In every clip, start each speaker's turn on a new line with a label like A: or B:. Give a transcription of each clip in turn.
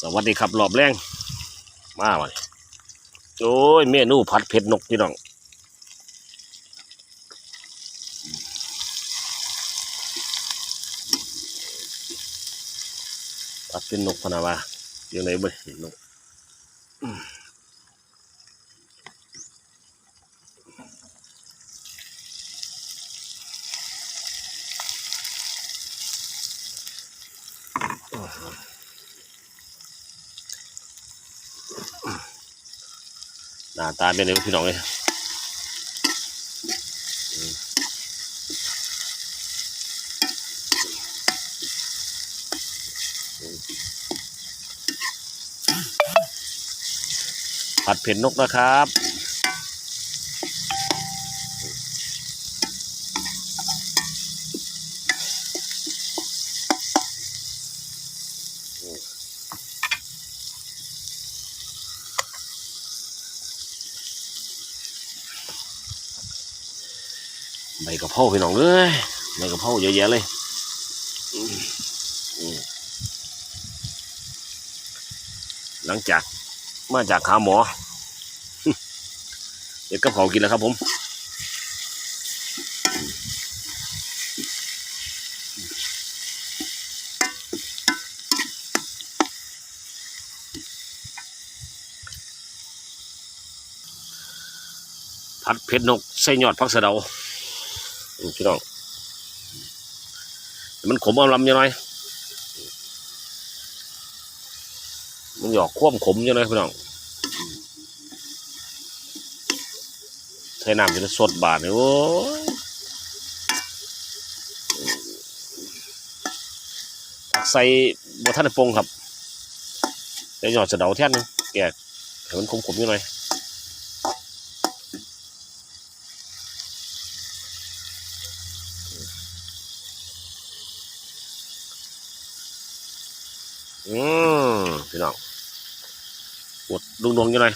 A: สวัสดีครับรอบแรงมาวันโอ้ยเมนูผัดเผ็ดนกพี่น้องผัดเป็นนกพนาวาอย่างไรบ่นกอืม หน้าตาเป็นไงพี่น้องเลยผัดเผ็ดนกนะครับ ใบกระเพราพี่น้องเอ้ยใบกระเพราเยอะแยะเลยหลังจากมาจากหาหมอเด็ดกับเขากินแล้วครับผมผัดเผ็ดนกใส่ยอดผักสะเดา พี่น้องมันขมอำลำยังไงมันหยอกคว่ำขมยังไงพี่น้องใช้น้ำจนสดบาดเลยโอ้ยใส่บัท่านปงครับใส่หยอดสะเดาแท่นหนึงแกะให้มันขมๆยังไง อืมพี่น้องปวดดวงดวงยังไง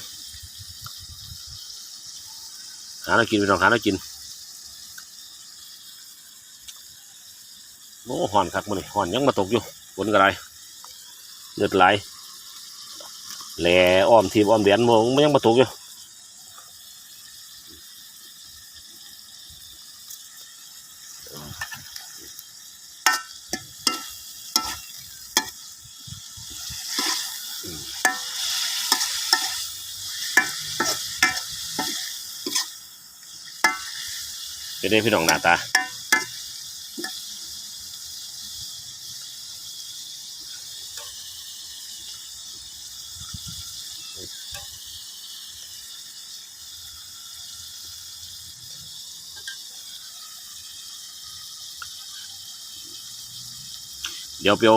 A: หาแล้วกินพี่น้องหาแล้วกินโอ้หอนคักมันนี่หอนยังมาตกอยู่ฝนกระไรเลือดไหลแหล่อ้อมทีมอ้อมเดียนมองมันยังมาตกอยู่ เป็นไงพี่น้องหน้าตาเดี๋ยวเปียว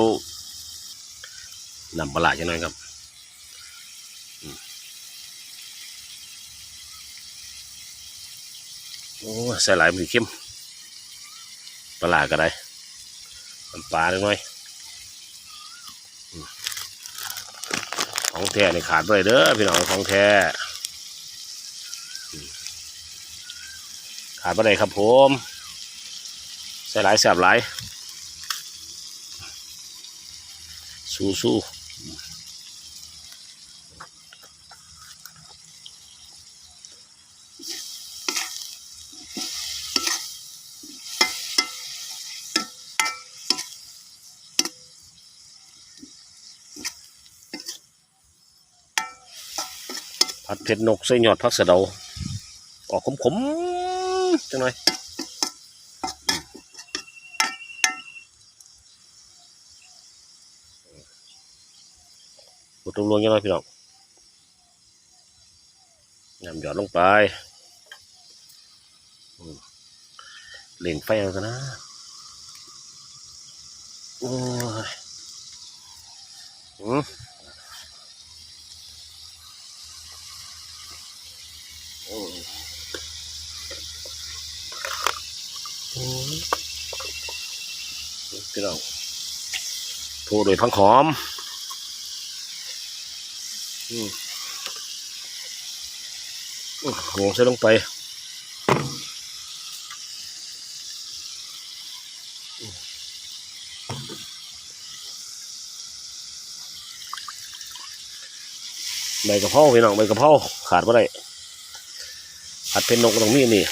A: นำปลาร้าจังหน่อยครับอืม โอ้ใส่หลายมันเข้มปลาก็ได้น้ำปลาหน่อยของแท้นี่ขาดไปเด้อพี่น้องของแท้ขาดไปได้ครับผมใส่หลายแสบหลายสู้สู้ ผัดเผ็ดนกใส่ยอดผักสะเดาออกขมๆจังหน่อยบดตรงลวงจังหน่อยพี่น้องนำหยอดลงไปเล่งไฟเอาซะนะโอ้ยอืมโอ้ยโอ้ย พี่น้องโทรโดยพังหอมอืมโหใส่ลงไปใบกระเพราพี่น้องใบกระเพราขาดบ่ได้ผัดเป็นนกตรงนี้นี่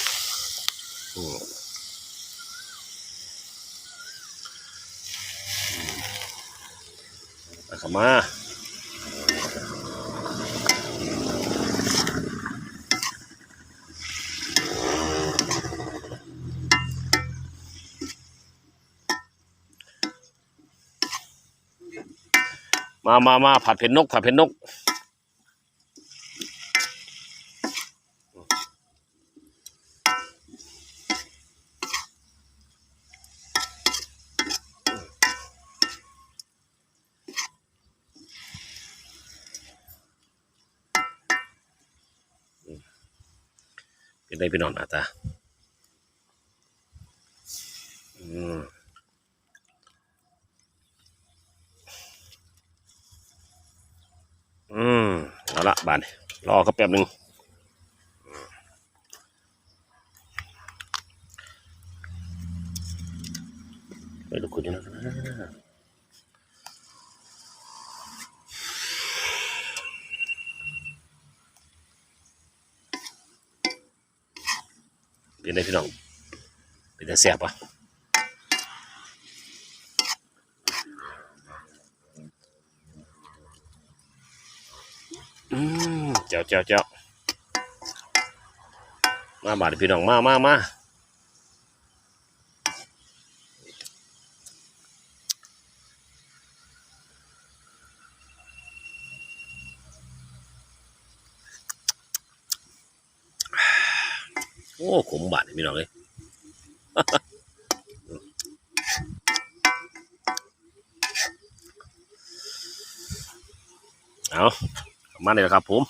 A: อืมไป เข้ามามามามาผัดเผ็ดนก ผัดเผ็ดนก เป็นได้พี่น้องหน้าตาอืมอืมเอาละบานรอเขาแป๊บหนึ่งไปดูคุณยู่นะ เป็นได้พี่น้อง เป็นได้แซ่บปะเจ้าเจ้าเจ้ามาบาดพี่น้องมามามา โอ้ขมบาดพี่น้องเลยเอามาเลยครับผม